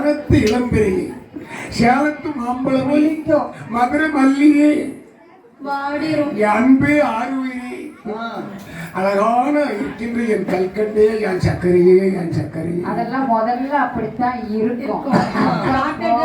வானத்து இளம்பெருகி சேலத்து மாம்பழமே மதுரை மல்லிகை அன்பே ஆறுயிரே அழகான இருக்கின்ற என் கல்கண்டே என் சர்க்கரையே என் சர்க்கரையே அதெல்லாம் முதல்ல அப்படித்தான் இருக்கும்.